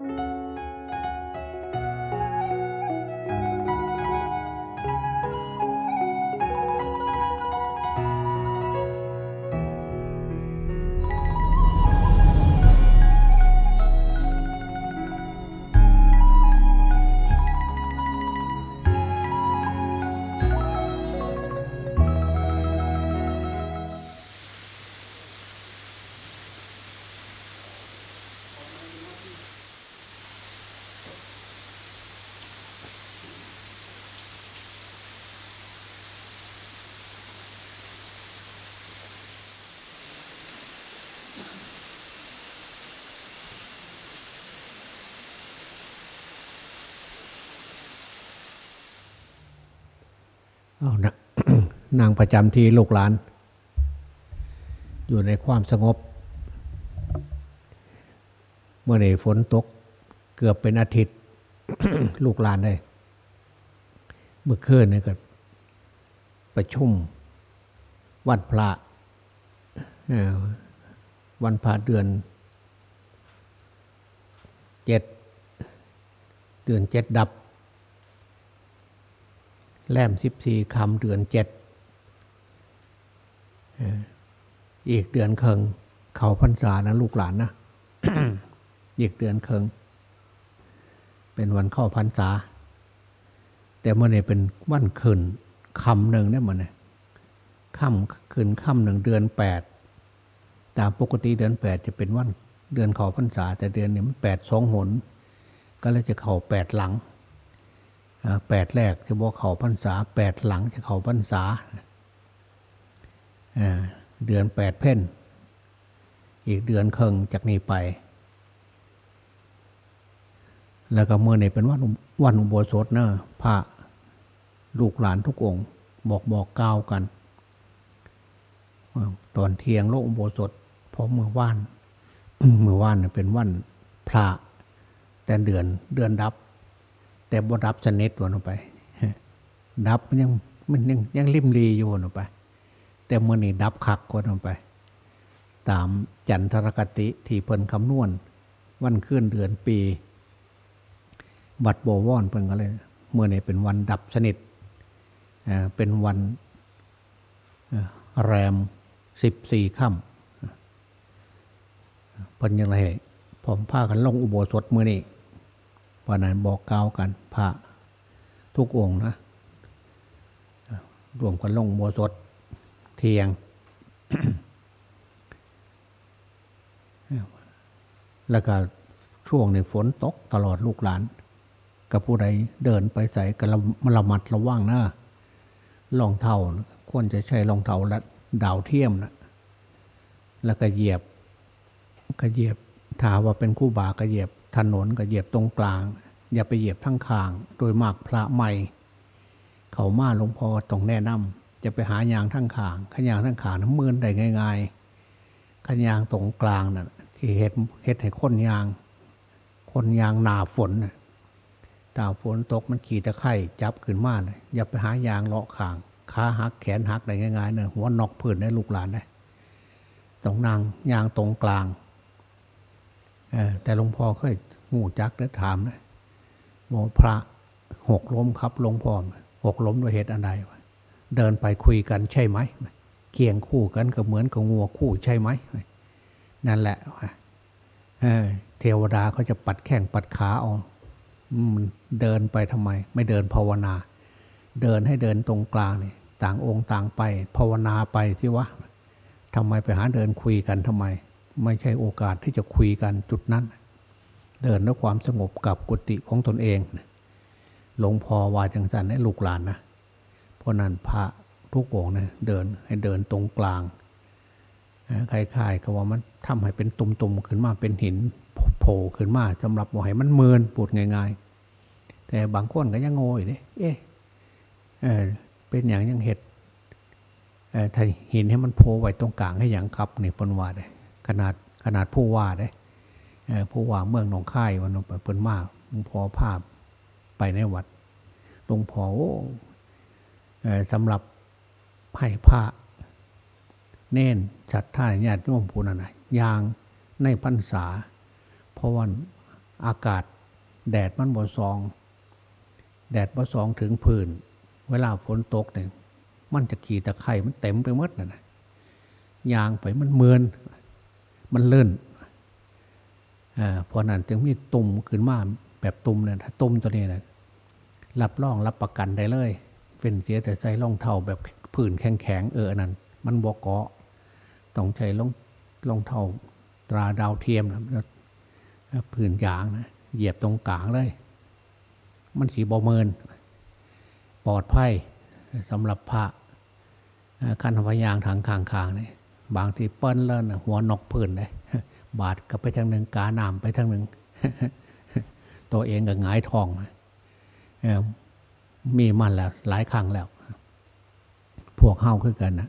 เอ นางประจำที่ลูกหลาน อยู่ในความสงบ เมื่อในฝนตกเกือบเป็นอาทิตย์ลูกหลานได้ เมื่อคืนนี่ก็ประชุมวันพระวันพระเดือนเจ็ดเดือนเจ็ดดับแรมสิบสี่คำเดือนเจ็ด อีกเดือนเคิงเขาพรรษานะลูกหลานนะอีกเดือนเคิงเป็นวันเข้าพรรษา แต่เมื่อนี้เป็นวันคืนคำหนึ่งเนี่ยมันเนี่ยค่ำคืนค่ำหนึ่งเดือนแปดตามปกติเดือนแปดจะเป็นวันเดือนเขาพรรษา แต่เดือนนี้มันแปดสองหน ก็เลยจะเข่าแปดหลังแปดแรกจะบอกเขาพรรษาแปดหลังจะเข่าพรรษาอ่า เดือนแปดเพ่นอีกเดือนเคิงจากนี้ไป แล้วก็เมื่อเนี่เป็นวันอุวันอุโบสถนะพระลูกหลานทุกองค์ บอกบอกกล่าวกัน ตอนเที่ยงโลกอุโบสถเพราะเมื่อว่านเมื่อว่านเนี่ยเป็นวันพระแต่เดือนเดือนดับ แต่บ่ดับสนิทวนออกไป ดับมันยังมันยังยังริมรีอยู่วนไป แต่เมื่อนี้ดับคักวนออกไป ตามจันทรคติที่เพิ่นคำนวณ วันขึ้นเดือนปี วัดโบวรเพิ่นก็เลย เมื่อนี้เป็นวันดับสนิทเป็นวันแรมสิบสี่ค่ำเพิ่นยังไงผมพากันลงอุโบสถเมื่อนี้วันนั้นบอกกล่าวกันพระทุกองนะรวมกันลงอุโมสด เทียง แล้วก็ช่วงในฝนตกตลอดลูกหลาน กับผู้ใดเดินไปใส่กันระมัดระวังนะรองเท้าควรจะใช้รองเท้าและดาวเทียมนะแล้วก็เหยียบก็เหยียบถาว่าเป็นคู่บาก็เหยียบถนนก็เหยียบตรงกลาง อย่าไปเหยียบทั้งคาง โดยมากพระใหม่ เขามาหลวงพ่อต้องแนะนำ จะไปหายางทั้งคางขยางทั้งขางน้ำมืนได้ง่ายๆขยางตรงกลางน่ะที่เฮ็ดเฮ็ดให้คนยางคนยางหนาฝนนะตาฝนตกมันขี่ตะไคร่จับขึ้นมาเลยอย่าไปหายางเลาะคางขาหักแขนหักได้ง่ายๆเนี่ยหัวนอกพื้นได้ลูกหลานได้ต้องนางยางตรงกลางเออแต่หลวงพ่อเคยหูจักได้ถามนะบอกพระหกล้มครับหลวงพ่อหกล้มด้วยเหตุอันใดวะ เดินไปคุยกันใช่ไหมเคียงคู่กันก็เหมือนกับงัวคู่ใช่ไหมนั่นแหละเเทวดาเขาจะปัดแข้งปัดขาเอาเดินไปทำไม ไม่เดินภาวนา เดินให้เดินตรงกลางนี่ต่างองค์ต่างไป ภาวนาไปสิวะทำไมไปหาเดินคุยกันทำไม ไม่ใช่โอกาสที่จะคุยกันจุดนั้น เดินด้วยความสงบกับกุฏิของตนเองหลวงพ่อวาจังสันให้ลูกหลานนะ เพราะนั้นพระทุกองค์เนี่ยเดินให้เดินตรงกลางคล้ายๆกับว่ามันทำให้เป็นตุ่มๆขึ้นมาเป็นหินโผล่ขึ้นมาสำหรับว่าให้มันเมินปูดง่าย ๆ แต่บางคนก็ยังโง่อยู่เนี่ยเอ๊ะเอเป็นอย่างยังเห็ดเออถ้าหินให้มันโผล่ไว้ตรงกลางให้อย่างครับนี่ปนว่าดขนาดขนาดผู้ว่าได้เอ่อผู้ว่าเมืองหนองคายวันนั้นไปเปิ้นมากหลวงพ่อภาพไปในวัดหลวงพ่อ สำหรับให้พระเน้นชัดท่าญาติโยมผู้นั้นยางในพรรษา เพราะว่าอากาศแดดมันบ่ซอง แดดบ่ซองถึงพื้น เวลาฝนตกเนี่ยมันจะขี่ตะไคร่มันเต็มไปหมดนะนยางไปมันเมือนมันเลื่อนเพราะนั้นจึงมีตุ่มขึ้นมาแบบตุ่มเนี่ยถ้าตุ่มตัวนี้นะรับรองรับประกันได้เลย เป็นเสียแต่ใส่รองเท้าแบบผื่นแข็งๆเอออันนั้น มันบกเกาะต้องใช้รองรองเท้าตราดาวเทียมนะผื่นยางนะเหยียบตรงกลางเลย มันสีบอเมิน ปลอดภัยสำหรับพระขั้นพยางทางคางคางๆนี่บางทีเปิ้ลเล่นหัวนกพื้นเลยบาดก็ไปทางหนึ่งกาหนามไปทางหนึ่งตัวเองก็หงายทองนะเออ มีมันแล้วหลายครั้งแล้ว พวกเฮาคือกันนะ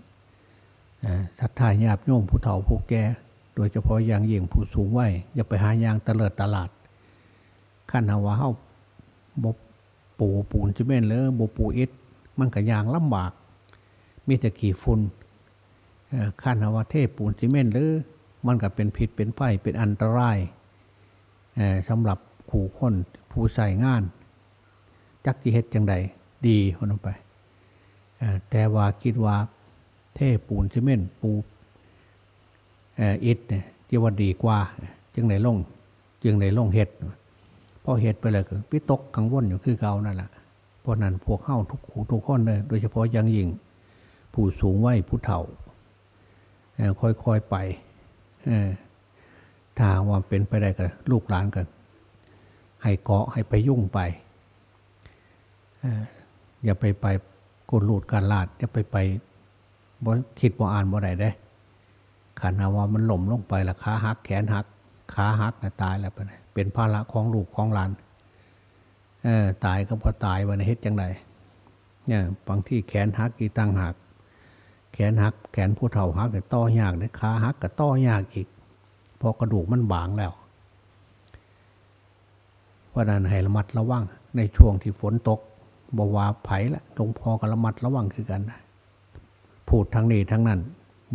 เอ่อศรัทธาญาติโยมผู้เฒ่าผู้แก่โดยเฉพาะอย่างยิ่งผู้สูงวัยอย่าไปหายางตะเลิดตลาดขั้นหาว่าเฮาบปูปูนจิเมนหรือบ่ปูอิฐมันก็ยางลำบาก มีแต่ขี่ฝุ่นขั้นหาว่าเทปูนจิเมนหรือมันก็เป็นพิษเป็นไฟเป็นอันตรายสำหรับขู่คนผู้ใส่งาน จักจิเฮ็ดจังใดดีคนลงไป แต่ว่าคิดว่าเทปูนซีเมนต์ปูอิฐเนี่ยที่ว่าดีกว่า จึงไหนลง จึงไหนลงเฮ็ดพอเฮ็ดไปเลยก็วิตกกังวลอยู่คือเก่านั่นแหละเพราะนั้นพวกเข้าทุกหูทุกคนเลย โดยเฉพาะยังยิ่งผู้สูงวัยผู้เฒ่าเอ่อค่อยๆไปถ้าว่าเป็นไปได้กับลูกหลานกันให้เกาะให้ไปยุ่งไป อย่าไปไปกดลูดการลาด อย่าไปไปบ่คิดบ่อ่านบ่ได้เด้ขันหาว่ามันหล่มลงไปละขาหักแขนหัก ขาหักนะตายแล้วไปนเป็นภาระของลูกของหลานเออตายก็พอตายวันเฮ็ดจังไดเนี่ยบางที่แขนหักอีตั้งหัก แขนหัก แขนผู้เฒ่าหักก็ต่อยากเด้ขาหักก็ต่อยากอีกเพอกระดูกมันบางแล้วเพราะนั้นให้ระมัดระวังในช่วงที่ฝนตก บว่าไผ่ละหลวงพ่อก็ระมัดระวังคือกันนะพูดทั้งนี้ทั้งนั้น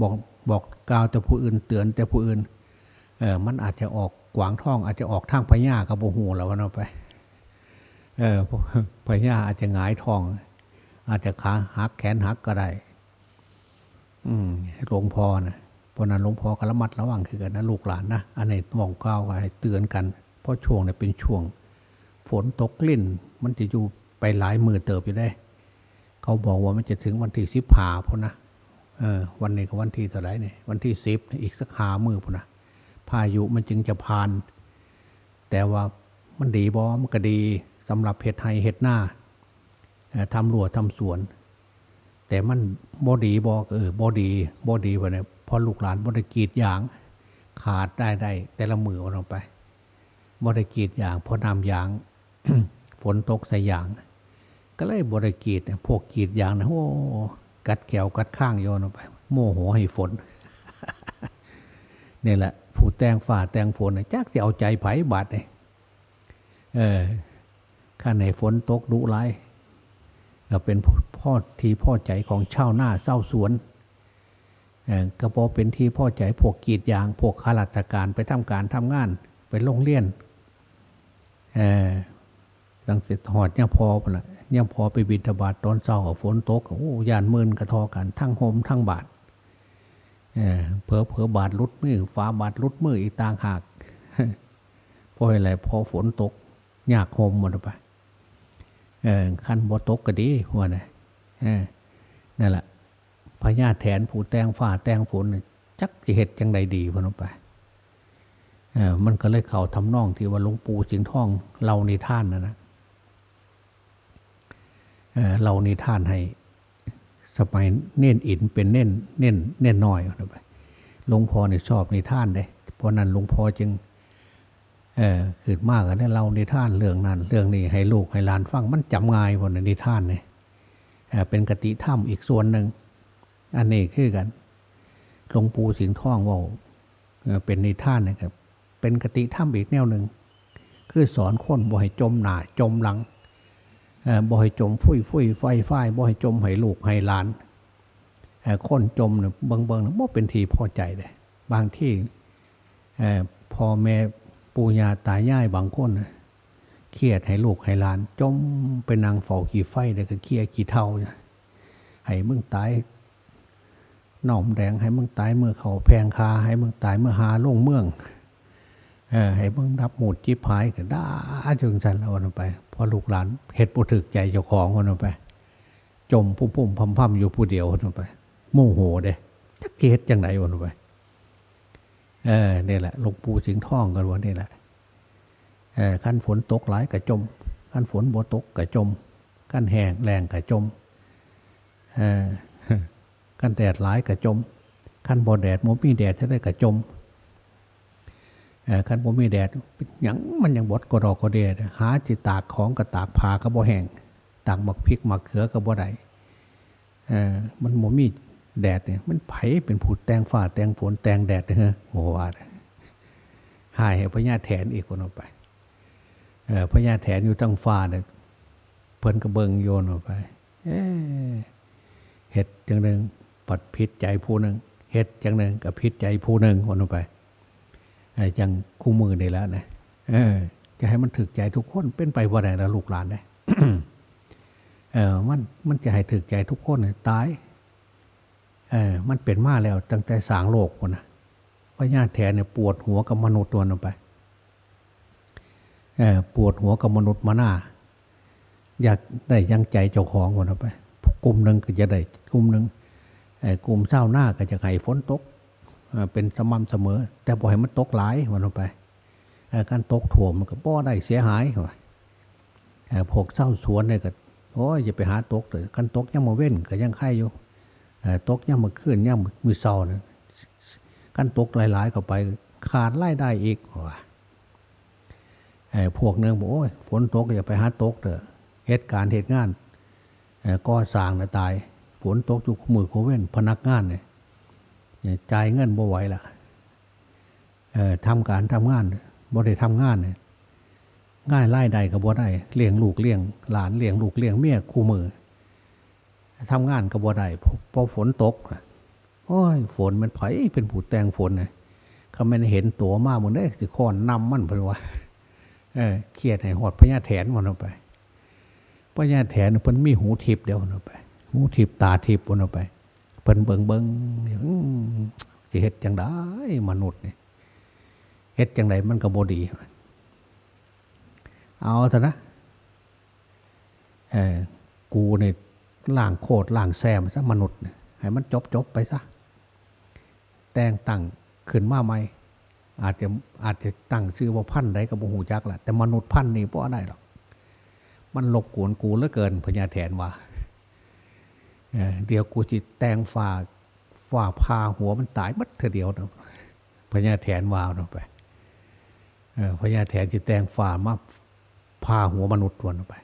บอกบอกกล่าวแต่ผู้อื่นเตือนแต่ผู้อื่นเออมันอาจจะออกกวางท่อง อาจจะออกทางพญากับโบหูแล้วกันเอาไปเออพญาอาจจะหงายทอง อาจจะขาหักแขนหักก็ได้อืมหลวงพ่อนะเพราะนั้นหลวงพ่อก็ระมัดระวังคือกันนะลูกหลานนะอันไหนมองก้าวก็ให้เตือนกัน เพราะช่วงเนี่ยเป็นช่วง ฝนตกลิ่น มันจะอยู่ ไปหลายมือเติบอยู่ได้ เขาบอกว่ามันจะถึงวันที่สิบหาพอนะเออวันนี้ก็วันที่เท่าไรเนี่ยวันที่สิบอีกสักหามือพอนะพายุมันจึงจะผ่าน แต่ว่ามันดีบอมันก็ดีสำหรับเห็ดไฮเห็ดหน้าเอ่อทำรั้วทำสวน แต่มันบอดีบอกเออบอดีบอดีวะเนี่ยพอลูกหลานบอด้กรีดยางขาดได้ได้ แต่ละมือเอาลงไปบอด้กรีดยางเพอนำยางฝนตกใส่อย่าง ก็เลยบริกรีดเนี่ยพวกกรีดยางนะโอ้กัดแขวกัดข้างโยนออกไป โมโหให้ฝนนี่แหละ ผู้แต่งฝ่าแต่งฝนน่ะจักจะเอาใจไผบาดเลยเออข้าในฝนตกดุร้ายก็เป็นพ่อทีพ่อใจของชาวนาเศร้าสวนเออก็พอเป็นที่พ่อใจพวกกรีดยาง พวกข้าราชการไปทำการทำงาน ไปโรงเรียนเออตั้งเสร็จหอดยังพอปะละ ยังพอไปบินทบาทตอนเช้าฝนตกโอ้ยานมื่นกระทอกัน ทั้งโฮมทั้งบาทเผลอเผลอบาทรุดมือฟ้าบาทรุดมืออีกต่างหากเพราะอะไรพอฝนตกยากโฮมหมดไปขั้นบ่ตกก็ดีหัวนะเออนั่นแหละพญาแถนผู้แตงฟ้าแตงฝนจักจะเห็ดจังใดดีพนไปมันก็เลยเข่าทำนองที่ว่าหลวงปู่สิงห์ทองเล่านิทานนะนะ เออเล่านิทานให้สมัยเน้นอินเป็นเน้นเน้นเน้นน้อยไปหลวงพ่อเนี่ยชอบนิทานเด้เพราะนั้นหลวงพ่อจึงเออขึ้นมากกันได้เล่านิทานเรื่องนั้น เรื่องนี้ให้ลูกให้หลานฟังมันจำง่ายบนนิทานเนี่ยเป็นกติธรรมอีกส่วนหนึ่งอันนี้คือกันหลวงปู่สิงห์ทองว่าเออเป็นนิทานนะครับเป็นกติธรรมอีกแนวหนึ่งคือสอนคนบ่ให้จมหนาจมหลัง บ่ให้จมฟุ้ยฟุ้ยไฟไฟบ่ให้จมให้ลูกให้หลานเอ่อคนจมเนี่ยเบิงเบิงเนี่ยบ่เป็นทีพอใจเลยบางที่พ่อแม่ปู่ย่าตายายบางคนเครียดให้ลูกให้หลาน จมไปนางเฝ้าขี่ไฟเด็กก็เครียดกี่เท่าเนี่ยให้มึงตายหน่อมแดงให้มึงตายเมื่อเขาแพงคาให้มึงตายเมื่อหาลงเมือง ให้มึงรับหมูดจิบหายก็ด่าจึงสันแล้ววันไปพอลูกหลานเฮ็ดบ่ถึกใจเจ้าของวันไป จมพุ่มพุ่มพำพำอยู่ผู้เดียววันไปโมโหเด้จักสิเฮ็ดจังไหนวันไปเออนี่แหละลวงปู่สิงท่องกันว่านี่แหละเออขั้นฝนตกหลายกระจมขั้นฝนบ่ตกกระจมขั้นแห้งแรงกระจมเออขั้นแดดหลายกระจมขั้นบ่แดดบ่มีแดดจะได้กระจม ขันบ่มีแดดหยังมันยังบดกรอกระเดดหาจิตากของกระตากผาก็บ่แห้งตากหมักพริกหมักเขือก็บ่ได้มันบ่มีแดดเนี่ยมันไผเป็นผู้แตงฟ้าแตงฝนแตงแดดเฮ้อโหว่าเด้อหายพญาแถนอีกคนออกไปพญาแถนอยู่ตั้งฟ้าเนี่ยเพิ่นกระเบิงโยนออกไปเอ๊ะเฮ็ดจังหนึ่งปัดพิษใจผู้หนึ่งเฮ็ดจังหนึ่งกับพิษใจผู้หนึ่งคนออกไป อ้จังคู่มือนี่แล้วนะเออ จะให้มันถึกใจทุกคนเป็นไปว่าไดนะลูกหลานได้เออมันมันจะให้ถึกใจทุกคนเนี่ยตายเออมันเป็นมาแล้วตั้งแต่สางโลกคนนะพระญาติแถนเนี่ยปวดหัวกับมนุษย์ตัวนั้นไปปวดหัวกับมนุษย์มาหน้า อยากได้ยังใจเจ้าของคนนั้นไปกลุ่มหนึ่งก็จะได้กลุ่มหนึ่งกลุ่มเศร้าหน้าก็จะให้ฝนตก เป็นสม่ำเสมอ แต่บ่ให้มันตกหลายวันนั้นไปการตกถ่วมมันก็บ่ได้เสียหายพวกเศร้าสวนเนี่ยก็โอ้ยอย่าไปหาตกเลยกันตกยังมาเว้นก็ยังไข่อยู่ตกย่ำมือขึ้นย่ำมือเศร้านะกันตกหลายๆเข้าไปขาดไล่ได้อีกว่าพวกหนึงบอกโอ้ยฝนตกอย่าไปหาตกเถอะเหตุการณ์เหตุงานก่อสร้างนะตาย ฝนตกอยู่มือโคเว้นพนักงานเนี่ย จ่ายเงินบ่ไหวละเอ่อทำการทำงานบ่ได้ทำงานง่ายไล่ได้ก็บ่ได้เลี้ยงลูกเลี้ยงหลานเลี้ยงลูกเลี้ยงเมียคู่มือทำงานก็บ่ได้เพราะฝนตกโอ้ยฝนมันไผเป็นผู้แต่งฝนนะเขาไม่ได้เห็นตัวมากหมึงได้สิคอนนำมันเพิ่นว่าเออเครียดให้หอดพญาแถนมันออกไปพญาแถนเพิ่นมีหูทิพย์เดียวมันออกไป หูทิพย์ตาทิพย์มันออกไป เพิ่นเบิงเบิงอืมสิเฮ็ดจังไดมนุษย์นี่เฮ็ดจังไดมันก็บ่ดี เอาเถอะนะเออกูเนี่ยล่างโคตรล่างแซมซะมนุษย์เนี่ยให้มันจบจบไปซะแต่งตั้งขึ้นมาใหม่อาจจะอาจจะตั้งชื่อว่าพันธุ์ใดกับหูจักแหละแต่มนุษย์พันธุ์นี่เพราะอะได้หรอกมันหลบกวนกูเหลือเกินพญาแถนว่า เดี๋ยวกูจิแตงฝ่าฝ่าพาหัวมันตายมัดเธอเดียวนะพญาแถนวาวนะไปพญาแถนจิแตงฝ่ามาพาหัวมนุษย์ตัวนไป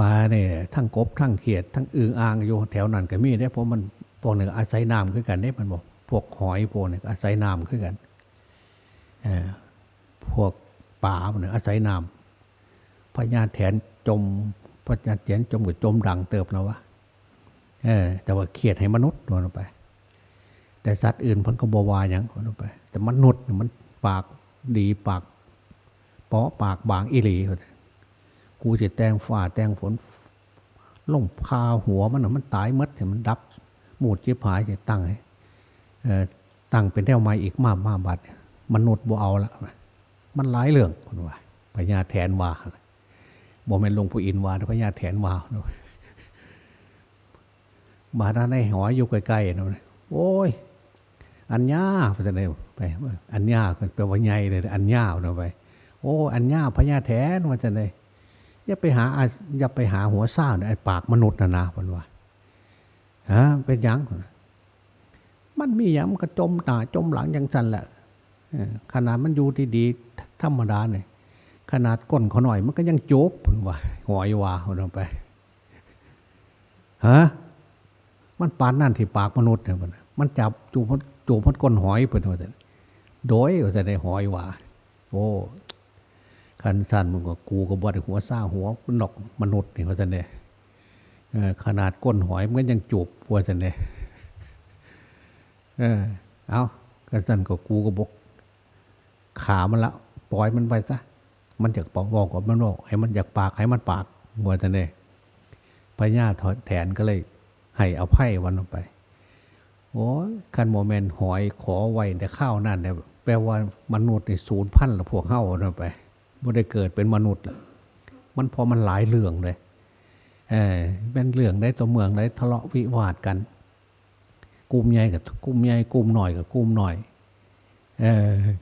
มาเนี่ยทั้งกบทั้งเขียด ทั้งอึงอ่างอยู่แถวนั้นก็มีเนี่ยเพราะมันพวกหนึ่งอาศัยน้ำขึ้นกันเนี่ยมันบอกพวกหอยพวกหนึ่งอาศัยน้ำขึ้นกันพวกป่ามันอาศัยน้ำพญาแถนจม พญาแถนจมกับจมดังเติบแล้วะเออ แต่ว่าเขียดให้มนุษย์ลงไป แต่สัตว์อื่นพ้นก็บวาอย่างคนลงไป แต่มนุษย์มันปากดีปากเปาะปากบางอิหลีกูจะแต่งฝ่าแต่งฝนล่มพาหัวมันนะมันตายหมดเนี่ยมันดับหมูดจิบหายจะตั้งให้เออตั้งเป็นแนวไม้อีกมามาบัดมนุษย์บ่เอาละมันหลายเรื่องคนว่าพญาแถนว่า บ่แม่นหลวงปู่อินว่านะพญาแถนวาเนาะมาด้านในหอยอยู่ใกล้ๆนะโอ้ย อันย่าไปจะไหนไป อันย่าแปลว่าใหญ่เลยอันย่าเนาะไป โอ้อันย่าพญาแถนว่าจะไหนอย่าไปหาอย่าไปหาหัวซ่าเนี่ยไอ้ปากมนุษย์นะนะมันว่าฮะเป็นยังมันมีอย่างมันก็จมหน้าจมหลังอย่างสันแหละขนาดมันอยู่ดีๆธรรมดาเนี่ย ขนาดก้นเขาหน่อยมันก็ยังโจบมันว่าหอยวาเอาลงไปฮะมันปานนั่นที่ปากมนุษย์เนี่ยมันมันจับจูบมันจูบมันก้นหอยเพิ่นว่าแต่โดยว่าจะได้หอยว่าโอ้คันสั้นมันก็กูก็บวดหัวซ่าหัวหนกมนุษย์นี่ว่าจะเนี่ยขนาดก้นหอยมันก็ยังจูบว่าจะเนี่ยเออเอาคันสั้นก็กูก็บกขามันละปล่อยมันไปซะ มันอยากบอกบอกกับมันบอกให้มันอยากปากให้มันปากว่าแต่เนี่ยพญาถอดแทนก็เลยให้เอาไพ่วันไปโอ้คันโมเมนต์หอยขอไว้แต่ข้าวนั่นเนี่ยแปลว่ามนุษย์ในศูนย์พันละพวกเข้านั่นไปไม่ได้เกิดเป็นมนุษย์ละมันพอมันหลายเรื่องเลยเออเป็นเรื่องได้ตัวเมืองได้ทะเลาะวิวาทกัน กลุ่มใหญ่กับกลุ่มใหญ่กลุ่มหน่อยกับกลุ่มหน่อย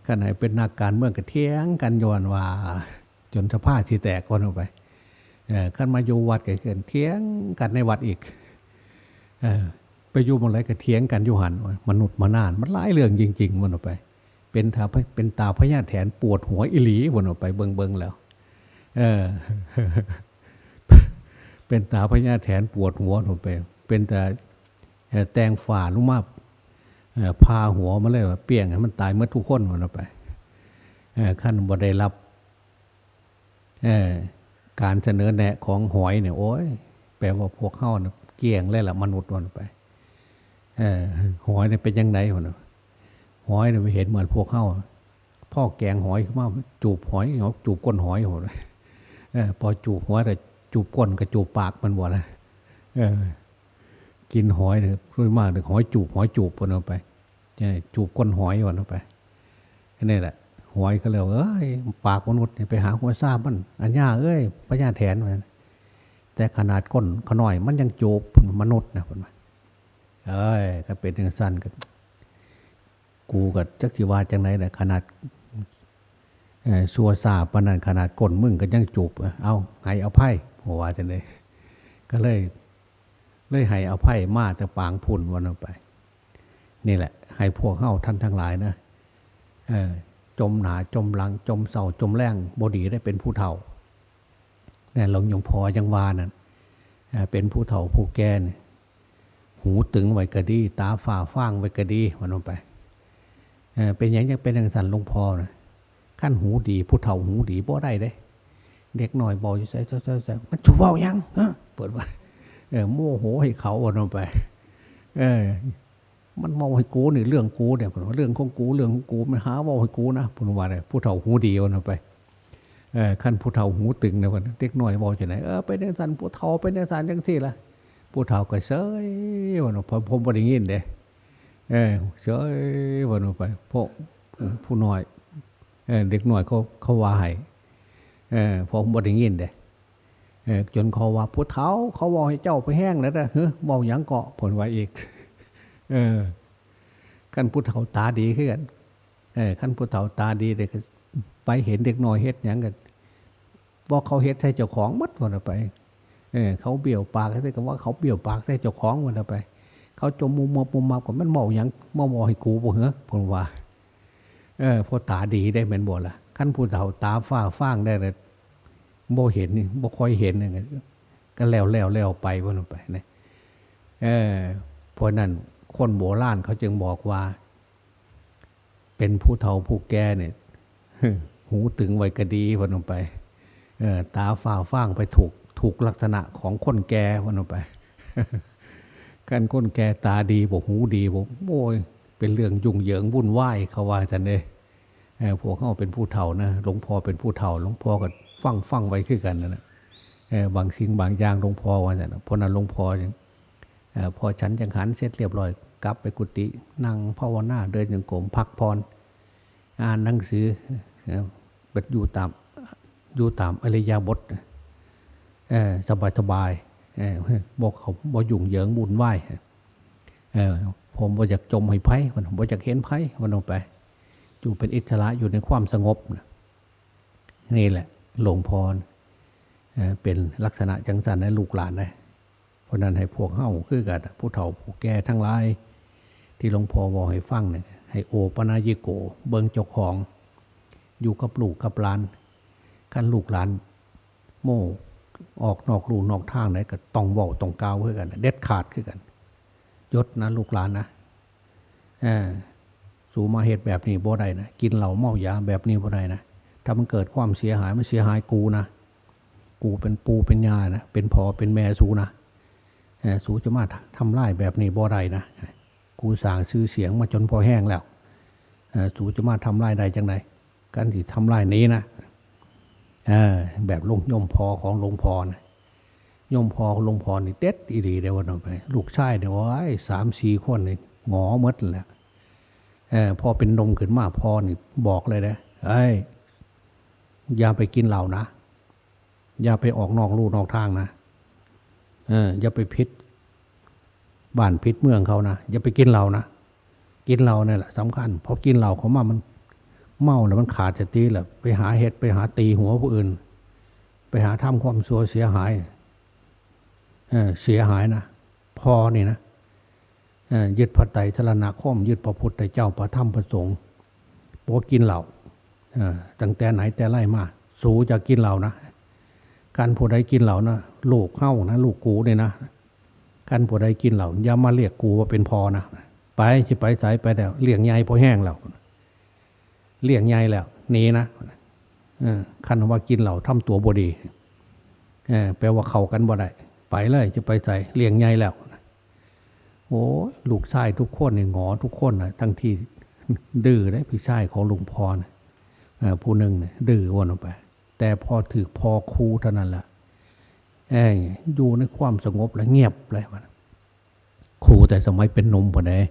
ขณะเป็นนักการเมืองกับเทียงกันโยนว่า จนสภาพที่แตกก่อนออกไปขันมาอยู่วัดกันเกินเทียงกันในวัดอีกไปอยู่บนไรก็เทียงกันยู่หันว่ามนุษย์มานาน มันหลายเรื่องจริงๆวันออกไป เป็นตาเป็นตาพญาแถนปวดหัวอิหลีวันออกไปเบิงเบิงๆแล้ว เออ เป็นตาพญาแถนปวดหัวลงไป เป็นแต่แตงฝ่าลุมาเอ่อ พาหัวมาเลยว่าเปี้ยงให้มันตายเมื่อทุกคนวันไปขั้นบ่ได้รับการเสนอแนะของหอยเนี่ยโอ้ยแปลว่าพวกเข้าเนี่ยเกี่ยงเลยละมนุษย์วันไปหอยเนี่ยเป็นยังไงวะเนหอยเนี่ยไม่เห็นเหมือนพวกเข้าพ่อแกงหอยขึ้นมาจูบหอยเอาจูบก้นหอยหมดเลยพอจูบหัวแต่จูบก้นกับจูบปากมันหมดนะเออ กินหอยเนี่ยพูดมากเลยหอยจูบหอยจูบวนออกไปใช่จูบก้นหอยวันออกไปแค่นี้แหละหอยก็เลยว่าเอ้ยปากมนุษย์เนี่ยไปหาหัวซาบมันอันยาเอ้ยพญาแถนมันแต่ขนาดก้นขน่อย มันยังจูบมนุษย์นะคนมาเอ้ยก็เป็นอย่างสั้นก็กูกับจักทีวาจังไหนแหละขนาดสัวซาปนนันขนาดก้นมึงก็ยังจูบ เอาให้เอาไพ่หัวจังเลยก็เลย เลยให้เอาไพ่มาแต่ปางพุ่นวันออกไป นี่แหละ ให้พวกเข้าท่านทั้งหลายนะจมหนาจมหลัง จมเศร้าจมแรงบดีได้เป็นผู้เฒ่าเนี่ยหลวงยงพอยังวานั่นเป็นผู้เฒ่าผู้แก่หูตึงไว้ก็ดี ตาฝ่าฟางไว้ก็ดีวันออกไปเป็นอย่างยังเป็นอย่างสันหลวงพ่อนะขั้นหูดีผู้เฒ่าหูดีบ่ได้เด้ เด็กหน่อยบอกอยู่ใส่ใส่ใส่มันถูเว่ายังเปิดว่า โมโหให้เขาวนออกไป เออ มันเมาให้กูนี่เรื่องกูเนี่ยผมว่าเรื่องของกูเรื่องของกูมันหาเมาให้กูนะผมว่าเนี่ยผู้เฒ่าหูดีวนไปเออขั้นผู้เฒ่าหูตึงเนี่ยวันเด็กหน่อยบอกจะไหนเออไปเนสันผู้เฒ่าไปเนสันจังที่ละผู้เฒ่าก็เซยวันออผมผมบ่ได้ยินเด้เออเซยวันออกไปเพราะผู้น้อยเออเด็กหน่อยเขาเขาว่าให้เออผมบ่ได้ยินเด้ จนเขาว่าผู้เฒ่าเขาบอกให้เจ้าไปแห้งแล้วนะเฮ้ยบอกหยังเกาะผลไว้อีก เออขั้นผู้เฒ่าตาดีขึ้นเออขั้นผู้เฒ่าตาดีเด็กไปเห็นเด็กน้อยเฮ็ดหยังกันบอกเขาเฮ็ดใส่เจ้าของมัดวันไป เออ เขาเบี้ยวปากใส่กันว่าเขาเบี้ยวปากใส่เจ้าของวันไป เขาจมมุมมมุมมาก่อนมันเมาหยังเมาเมาให้กูบ่เหรอผลว่า เออพอตาดีได้เหมือนบ่ละขั้นผู้เฒ่าตาฟ้าฟ้างได้เลย บ่เห็นนี่บ่ค่อยเห็นนี่ก็แล้วแล้วแล้วไปวันไปนะเออเพราะนั้นคนโบราณเขาจึงบอกว่า เป็นผู้เฒ่าผู้แก่เนี่ยหูตึงไว้ก็ดีวันไปเออตาฝ้าฟ้างไปถูกถูกลักษณะของคนแก่วันไปกันคนแก่ตาดีบอกหูดีบอกโอ้ยเป็นเรื่องยุ่งเหยิงวุ่นวายเขาว่าจันเด้เออพวกเขาเป็นผู้เฒ่านะหลวงพ่อเป็นผู้เฒ่าหลวงพ่อก็ ฟังฟังไว้คือกันนะนะบางสิ่งบางอย่างหลวงพ่อว่าจันนะพราะนั้นหลวงพ่อยังพอฉันจังหันเสร็จเรียบร้อย กลับไปกุฏินั่งภาวนาเดินยังกรมพักพรอ่านหนังสือเออแบบอยู่ตามอยู่ตามอริยบทสบายสบายบอกเขาบอกยุ่งเหยิงบุญไหวผมบ่อยากจมให้ไพ่วันบ่อยากเห็นไพ่วันลงไป อยู่เป็นอิสระอยู่ในความสงบนะนี่แหละ หลวงพรเอเป็นลักษณะจังสันในลูกหลานนะเพราะนั้นให้พวกเฮ้าคือกันผู้เฒ่าผู้แก่ทั้งหลาย ที่หลวงพ่อบอกให้ฟังเนี่ยให้โอปนายิโก เบิงเจ้าของ อยู่กับลูกกับหลานกันลูกหลาน โม่ออกนอกลูนอกทางไหนก็ต้องเว้าต้องกาวคือกัน เด็ดขาดคือกันยศนะลูกหลานนะอสูมาเหตุแบบนี้บ่ได้นะกินเหล้าเมายาแบบนี้บ่ได้นะ ถ้ามันเกิดความเสียหายมันเสียหายกูนะ กูเป็นปูเป็นยานะ เป็นพอเป็นแม่สูนะเออสูจะมาทำลายแบบนี้บ่ได้นะ กูสั่งซื้อเสียงมาจนพอแห้งแล้วเออสูจะมาทำลายได้จังไดการที่ทำลายนี้นะอแบบลงยมพอของหลวงพอนะโยมพอหลวงพอนี่เด็ดอีดีเดี๋ยววันเอาไป ลูกชายเดี๋ยวว่าไอ้สามสี่คนนี่หงอมดแหละเออพอเป็นนมขึ้นมาพอนี่บอกเลยนะเอ้ย อย่าไปกินเหล้านะ อย่าไปออกนอกลู่นอกทางนะเอออย่าไปพิษบ้านพิษเมืองเขานะอย่าไปกินเหล้านะกินเหล้าเนี่ยแหละสำคัญเพราะกินเหล้าเขามามันเมาแล้วมันขาดจะตีแหละไปหาเห็ดไปหาตีหัวผู้อื่น ไปหาทำความซัวเสียหายเออเสียหายนะพอนี่นะยึดพระไตรสรณคมยึดพระพุทธเจ้าพระธรรมพระสงฆ์โปกินเหล้า ตั้งแต่ไหนแต่ไรมา สูจะกินเหล้านะ การผู้ใดกินเหล้านะลูกเข้านะลูกกูเนี่ยนะการผู้ใดกินเหล้าอย่ามาเรียกกูว่าเป็นพอนะไปจะไปสายไปแล้วเลี้ยงใหญ่พอแห้งแล้วเลี้ยงใหญ่แล้วหนีนะอคันว่ากินเหล่าทำตัวบดีอแปลว่าเข้ากันบ่ได้ไปเลยจะไปใส่เลี้ยงใหญ่แล้วโอ้ลูกชายทุกคนเนี่ยงอทุกคนนะทั้งที่ดื้อได้พี่ชายของลุงพรนะ ผู้หนึ่งเนี่ยดื้อวนออกไป แต่พอถือพอครูเท่านั้นแหละเอออยู่ในความสงบและเงียบเลยมันครูแต่สมัยเป็นนมปะเนี่ย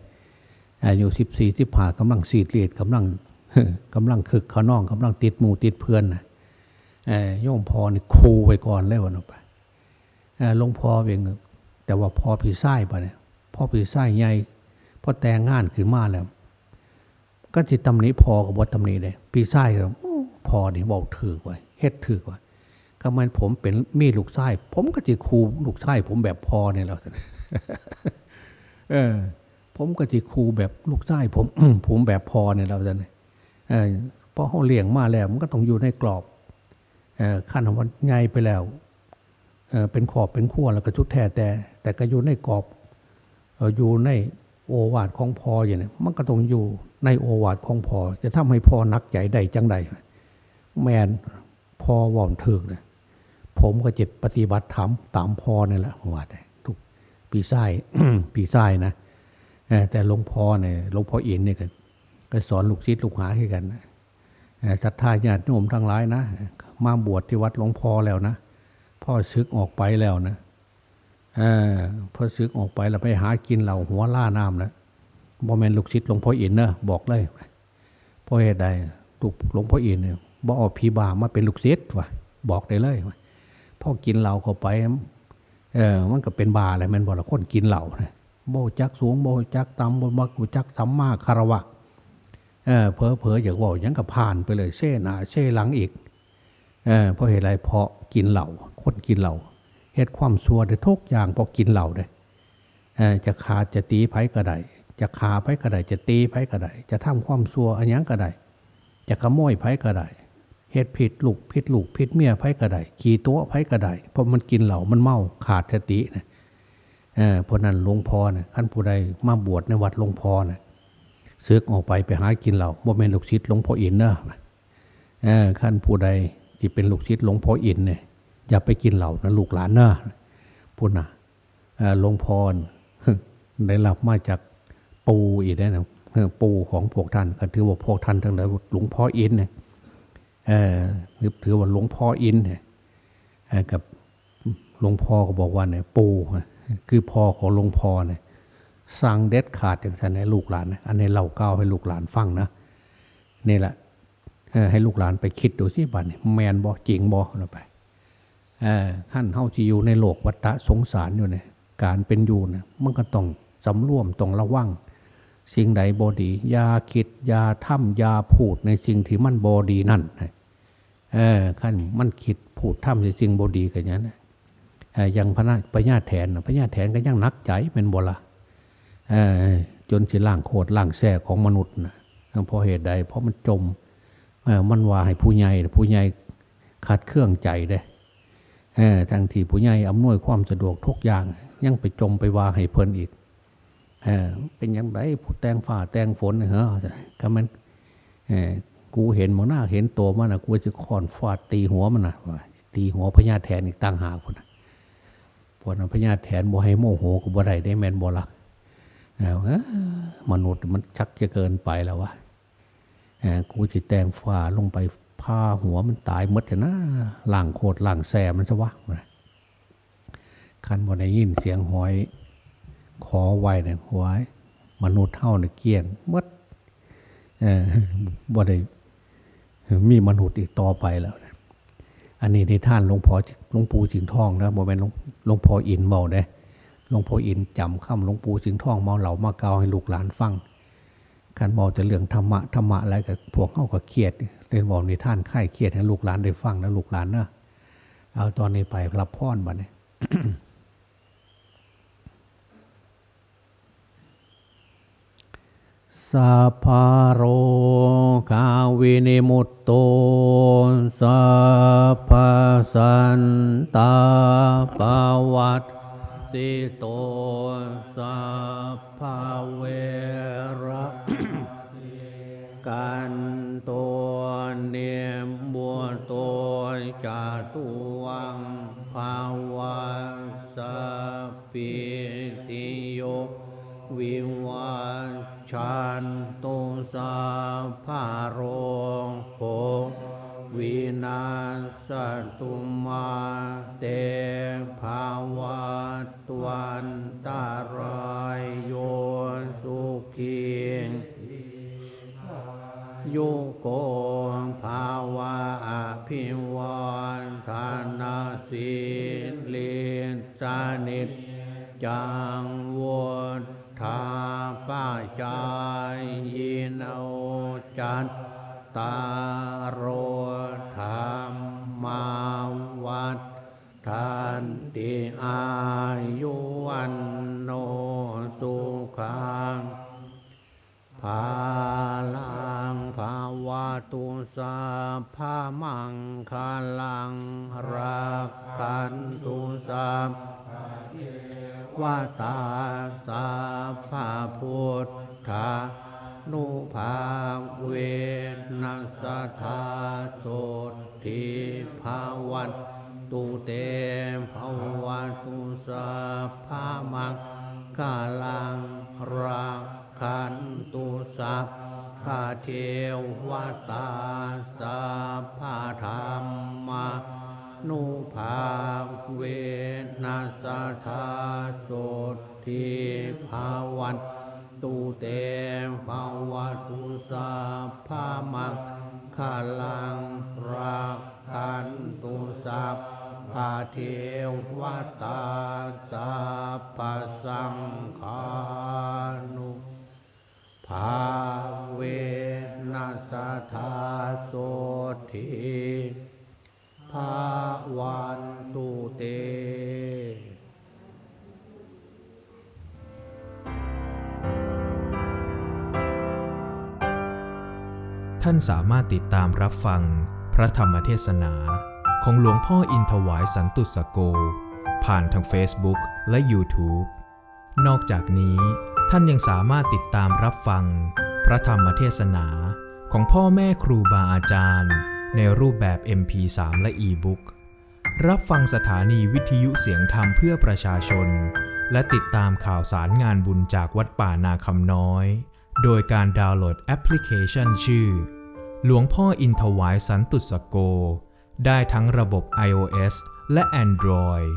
อายุสิบสี่สิบห้ากำลังสีดเลียดกำลังกำลังคึกขนองกำลังติดหมูติดเพื่อนนะเอ่อโยมพอนี่ครูไว้ก่อนแล้ววันออกไปหลวงพ่อเองแต่ว่าพอผีไส้ปเนี่ยพ่อผีไส้ใหญ่พอแต่งงานขึ้นมาแล้ว ก็จิตำหนิพอกับวัตำหนิเลยผีไส้ก็พอนี่บอกถือไว้เฮ็ดถือไว้ก็มันผมเป็นมีลูกไส้ผมก็จะคูลูกไส้ผมแบบพอเนี่ยแล้วเออ ผมก็จะคูแบบลูกไส้ผมผมแบบพอเนี่ยเราจะเนี่ยเพราะเขาเลี้ยงมาแล้ว มันก็ต้องอยู่ในกรอบอขั้นของมันใหญ่ไปแล้วเเป็นขอบเป็นขั้วแล้วก็ชุดแท้แต่ แต่ก็อยู่ในกรอบออยู่ใน โอวาทของพออย่างนี้มันก็ต้องอยู่ในโอวาทของพอ จะทำให้พอนักใหญ่ใดจังใดแมนพอว่อนถึกเนี่ยผมก็จะปฏิบัติธรรมตามพอนี่แหละว่าได้ทุกปีไส้ปีไส้นะแต่หลวงพ่อเนี่ยหลวงพ่ออินเนี่ยกันก็สอนลูกศิษย์ลูกหาให้กันศรัทธาญาติโยมทั้งหลายนะ มาบวชที่วัดหลวงพ่อแล้วนะ พ่อซึกออกไปแล้วนะ อพอซึกออกไปแล้วไปหากินเหล่าหัวล่าน้ำนะบ่แมนลูกศิษย์หลวงพ่ออินเนอะบอกเลยเพราะเหตุใดลูกหลวงพ่ออินเนี่ยบ่เอาพีบามาเป็นลูกศิษย์วะบอกได้เลยว่าพ่อกินเหล้าเข้าไปเออมันก็เป็นบาอะไรแมันบอกละคนกินเหล้านะบ่รู้จักสูงบ่จักต่ำบ่มักจักสัมมาคารวะเออเพอเพออยากว่ายังกับผ่านไปเลยเช่หนาเช่หลังอีกเออเพราะเหตุไรเพราะกินเหล้าคนกินเหล้า เหตุความซัวได้ทุกอย่างเพราะกินเหล้าได้เออจะขาดจะตีไผ่ก็ได้จะขาไผ่ก็ได้จะตีไผ่ก็ได้จะทำความซัวอันยังก็ได้จะขโมยไผ่ก็ได้เหตุผิดลูกผิดลูกผิดเมียไผ่ก็ได้ขี่ตัวไผ่ก็ได้เพราะมันกินเหล้ามันเมาขาดสตินะเออเพราะนั้นหลวงพ่อนี่ยขั้นผู้ใดมาบวชในวัดหลวงพ่อนี่ยซึกออกไปไปหากินเหล้าบ่เป็นลูกศิษย์หลวงพ่ออินเนอะขั้นผู้ใดที่เป็นลูกศิษย์หลวงพ่ออินเนี่ย อย่าไปกินเหล้านะลูกหลานเนอะพูดนะหลวงพ่อน่ะได้รับมาจากปูอีกได้นะเออปูของพวกท่านก็ถือว่าพวกท่านทั้งหลายหลวงพ่ออินเนี่ยถือว่าหลวงพ่ออินเนี่ยกับหลวงพ่อก็บอกว่าเนี่ยปูคือพ่อของหลวงพ่อเนี่ยสั่งเด็ดขาดอย่างฉันให้ลูกหลานนะอันนี้เราก้าวให้ลูกหลานฟังนะนี่แหละให้ลูกหลานไปคิดดูสิบัดนี้แมนบอจริงบอเราไป ขั้นเฮาที่อยู่ในโลกวัฏสงสารอยู่เนี่ยการเป็นอยู่เนี่ยมันก็ต้องสำรวมต้องระวัง สิ่งใดบอดียาคิดยาทำยาพูดในสิ่งที่มันบอดีนั่นเออขั้นมันคิดพูดทำในสิ่งบอดีกันอย่างนั้นยังพระนาพญาแถนน่ะพญาแถนก็ยังนักใจเป็นบละเออจนสิล่างโคตรล่างแท้ของมนุษย์นะเพราะเหตุใด เพราะมันจมมันว่าให้ผู้ใหญ่ผู้ใหญ่ขาดเครื่องใจได้เออ ทั้งที่ผู้ใหญ่อำนวยความสะดวกทุกอย่าง ยังไปจมไปว่าให้เพลินอีกเอเป็นยังไงผู้แต่งฝ่าแต่งฝนเหรอก็มันกูเห็นมันหน้าเห็นตัวมันนะกูจะคอนฟาดตีหัวมันนะว่าตีหัวพญาแทนอีกตั้งหากคนนะพวกนั้นพญาแทนบ่ให้โมโหกูบ่ได้ได้แมนบ่ละมนุษย์มันชักจะเกินไปแล้ววะแหมกูจะแต่งฝ่าลงไป พาหัวมันตายมดจะนะล่างโคตรล่างแซมันจะวะคันวันได้ยินเสียงหอย ขอไว้เนี่ยหวยมนุษย์เท่าเนี่ยเกลี้ยงมดเออบ่ได้มีมนุษย์อีกต่อไปแล้ว อันนี้ในท่านหลวงพ่อหลวงปู่สิงห์ทองนะบ่เป็นหลวงหลวงพ่ออินเมาเด้หลวงพ่ออินจำคำหลวงปู่สิงห์ทองเมาเหล่ามาเกล่าให้ลูกหลานฟังการบอกแต่เรื่องธรรมะธรรมะอะไรกับพวกเข้าก็เครียด เล่นบอกในท่านค่ายเครียดให้ลูกหลานได้ฟังนะลูกหลานนะเอาตอนนี้ไปรับพรบัดนี้สัพพโรกาวินิมุตโตสัพพสันตาปวัตสิโตสัพพเวระกัน เนมบัวตัจาตุวัง ภาวะสัพพิติโย วิวัชันตุสาภาโรโภวินาสตุมาเตภาวะตวันตาราย ตุเตภาวตุสาภามังกาลังรักขันตุสัพพะเทวตาสัพพะธรรมานุภาเวนัสธาโสทิภาวันตุเตภาวตุสาภามังคาลังรักขันตุสัพ พะเทวตาสัพสังฆานุภาเวนัสธาโสทิภาวันตุเตท่านสามารถติดตามรับฟังพระธรรมเทศนา ของหลวงพ่ออินถวายสันตุสโก ผ่านทาง Facebook และ YouTube นอกจากนี้ท่านยังสามารถติดตามรับฟัง พระธรรมเทศนาของพ่อแม่ครูบาอาจารย์ ในรูปแบบ MP3 และ E-Book รับฟังสถานีวิทยุเสียงธรรมเพื่อประชาชน และติดตามข่าวสารงานบุญจากวัดป่านาคำน้อย โดยการดาวน์โหลดแอปพลิเคชันชื่อ หลวงพ่ออินถวายสันตุสโก ได้ทั้งระบบ iOS และ Android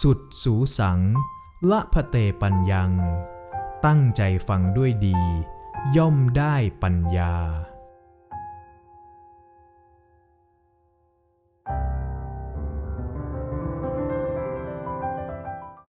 สุดสูสัง ละพะเตปัญญัง ตั้งใจฟังด้วยดี ย่อมได้ปัญญา